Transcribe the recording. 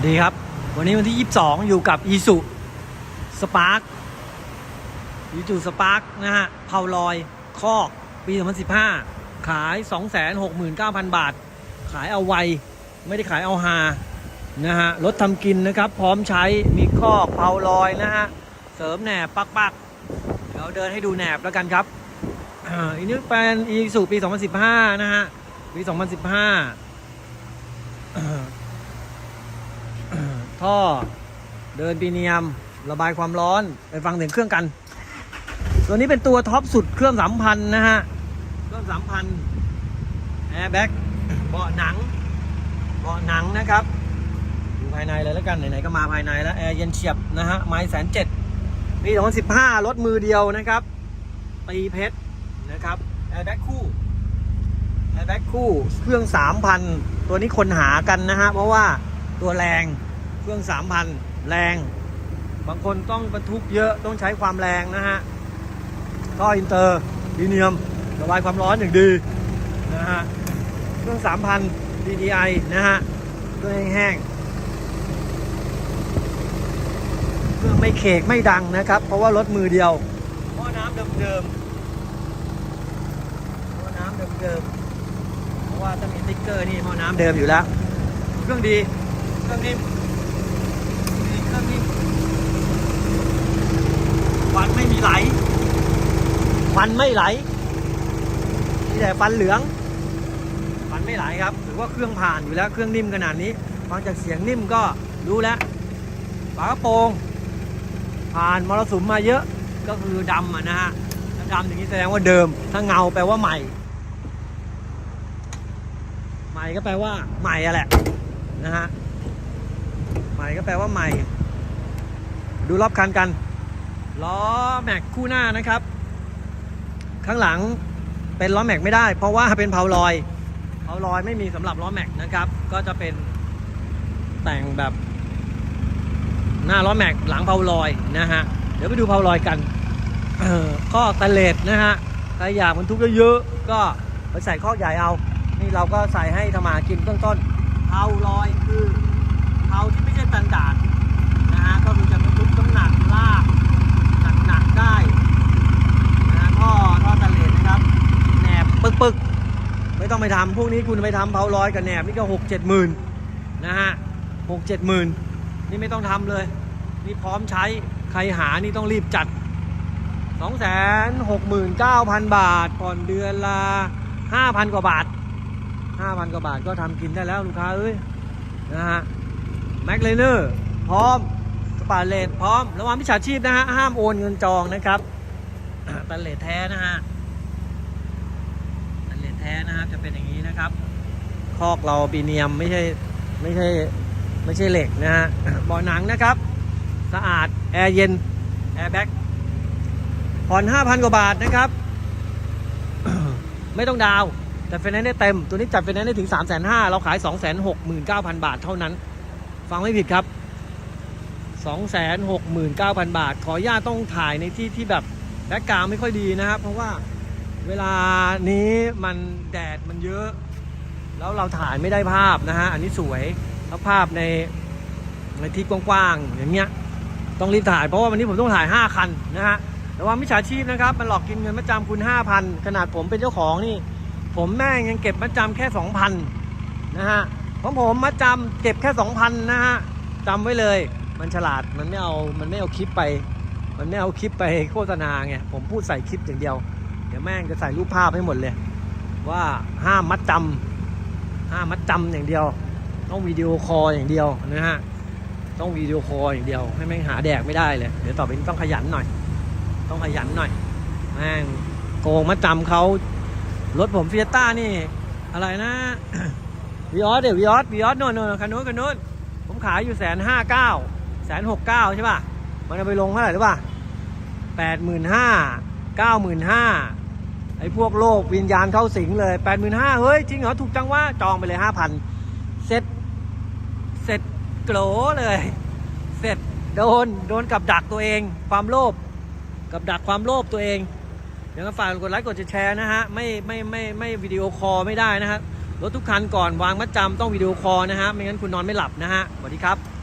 วัสดีครับ วันนี้วันที่ 22 อยู่กับอีสุสปาร์คอีสุสปาร์คนะฮะเผาลอย คอกปี 2015 ขาย 269,000 บาท ขายเอาไว ไม่ได้ขายเอาฮานะฮะ รถทำกินนะครับ พร้อมใช้มีคอกเผาลอยนะฮะ เสริมแหนบปักปักๆเดี๋ยวเดินให้ดูแหนบแล้วกันครับอันนี้เป็นอีสุปี 2015 นะฮะ ปี 2015 ท่อ เดินปีเนียม ระบายความร้อน ไปฟังเสียงเครื่องกัน ตัวนี้เป็นตัวท็อปสุดเครื่องสามพันนะฮะ เครื่องสามพันแอร์แบ็กเบาะหนัง เบาะหนังนะครับดูภายในเลยแล้วกัน ไหนๆก็มาภายในแล้ว แอร์เย็นเฉียบนะฮะ ไม้แสนเจ็ดปี2015รถมือเดียวนะครับตีเพชรนะครับ แอร์แบ็กคู่ แอร์แบ็กคู่ เครื่อง3,000ตัวนี้คนหากันนะฮะ เพราะว่าตัวแรง เครื่อง 3,000 แรง บางคนต้องบรรทุกเยอะต้องใช้ความแรงนะฮะท่ออินเตอร์ดีเนียมระบายความร้อนอย่างดีนะฮะเครื่อง 3,000 DDI นะฮะเครื่องแห้งๆเครื่องไม่เคกไม่ดังนะครับ เพราะว่ารถมือเดียวหม้อน้ำเดิมๆหม้อน้ำเดิมๆเพราะว่าถ้ามีสติ๊กเกอร์นี่หม้อน้ำเดิมอยู่แล้ว เครื่องดี เครื่องนิ่มดีเครื่องนิ่มควัน ไม่มีไหลควันไม่ไหลมีแต่ฟันเหลืองควันไม่ไหลครับถือว่าเครื่องผ่านอยู่แล้วเครื่องนิ่มขนาดนี้ฟังจากเสียงนิ่มก็รู้แล้วฝากระโปรงผ่านมรสุมมาเยอะก็คือดำอะนะฮะถ้าดำอย่างนี้แสดงว่าเดิม ถ้าเงาแปลว่าใหม่ ใหม่ก็แปลว่าใหม่อะแหละนะฮะใหม่ก็แปลว่าใหม่ ดูรอบคันกัน ล้อแม็กคู่หน้านะครับ ข้างหลังเป็นล้อแม็กไม่ได้ เพราะว่าเป็นเพาลอยเพาลอยไม่มีสำหรับล้อแม็กนะครับ ก็จะเป็นแต่งแบบหน้าล้อแม็กหลังเพาลอยนะฮะเดี๋ยวไปดูเพาลอยกันข้อตะเลดนะฮะใครอยากบรรทุกเยอะๆก็ไปใส่ข้อใหญ่เอา นี่เราก็ใส่ให้ทำมาหากินเบื้องต้นเพาลอยคือเพาที่ไม่ใช่ตันดาร์ดนะฮะ ก็คือจะบรรทุกน้ำหนักลากหนักๆได้นะฮะท่อท่อตะเลดนะครับแหนบปึกๆ ไม่ต้องไปทำพวกนี้คุณไปทำเพาลอยกับแหนบนี่ก็หกเจ็ดหมื่นนะฮะหกเจ็ดหมื่นนี่ไม่ต้องทำเลย นี่พร้อมใช้ใครหานี่ต้องรีบจัด269,000บาทผ่อนเดือนละ5,000กว่าบาท5,000กว่าบาทก็ทำกินได้แล้วลูกค้าเอ้ยนะฮะแม็กเลเนอร์พร้อมสปาเลตพร้อมระวังมิจฉาชีพนะฮะห้ามโอนเงินจองนะครับอ่าตันเลตแท้นะฮะ นะครับจะเป็นอย่างนี้นะครับ คอกเราปีเนียมไม่ใช่ไม่ใช่ไม่ใช่เหล็กนะฮะเบาะหนังนะครับ สะอาดแอร์เย็นแอร์แบ็กผ่อน 5,000 กว่าบาทนะครับ ไม่ต้องดาวน์แต่ไฟแนนซ์ได้เต็ม ตัวนี้จัดไฟแนนซ์ได้ถึง 3 5 0 0 0เราขาย 269,000 บาทเท่านั้น ฟังไม่ผิดครับ 269,000 บาท ขออนุญาตต้องถ่ายในที่ที่แบบแบ็กกราวไม่ค่อยดีนะครับ เพราะว่า เวลานี้มันแดดมันเยอะ แล้วเราถ่ายไม่ได้ภาพนะฮะ อันนี้สวยแล้วภาพในในที่กว้างๆอย่างเงี้ยต้องรีบถ่ายเพราะว่าวันนี้ผมต้องถ่าย 5 คันนะฮะแต่ว่ามิจฉาชีพนะครับมันหลอกกินเงินมัดจำคุณ 5,000 ขนาดผมเป็นเจ้าของนี่ ผมแม่งยังเก็บมัดจำแค่ 2,000 นะฮะของผมมัดจำเก็บแค่ 2,000 นะฮะจำไว้เลยมันฉลาดมันไม่เอามันไม่เอาคลิปไป มันไม่เอาคลิปไปโฆษณาไงผมพูดใส่คลิปอย่างเดียว เดี๋ยวแม่งจะใส่รูปภาพให้หมดเลย ว่าห้ามมัดจำห้ามมัดจำอย่างเดียว ต้องวิดีโอคอลอย่างเดียวนะฮะต้องวิดีโอคอลอย่างเดียว ให้แม่งหาแดกไม่ได้เลย เดี๋ยวต่อไปนี้ต้องขยันหน่อย ต้องขยันหน่อย แม่งโกงมาจำเขารถผมเฟียต้านี่ อะไรนะวีออสเดี๋ยววีออสวีออสโน่นโน่นคันนู้นคันนู้นผมขายอยู่แสนห้าเก้าแสนหกเก้าใช่ป่ะ มันเอาไปลงเท่าไหร่หรือป่ะแปดหมื่นห้าเก้าหมื่นห้า ไอ้พวกโลกวิญญาณเข้าสิงเลยแปดหมื่นห้าเฮ้ย จริงเหรอ ถูกจังว่าจองไปเลยห้าพันเสร็จ เสร็จโกรเลย เสร็จโดน โดนกับดักตัวเอง ความโลภกับดักความโลภตัวเอง เดี๋ยวก็ฝากกดไลค์กดแชร์นะฮะ ไม่ไม่ไม่ไม่วิดีโอคอลไม่ได้นะฮะรถทุกคันก่อนวางมัดจำต้องวิดีโอคอลนะฮะ ไม่งั้นคุณนอนไม่หลับนะฮะสวัสดีครับ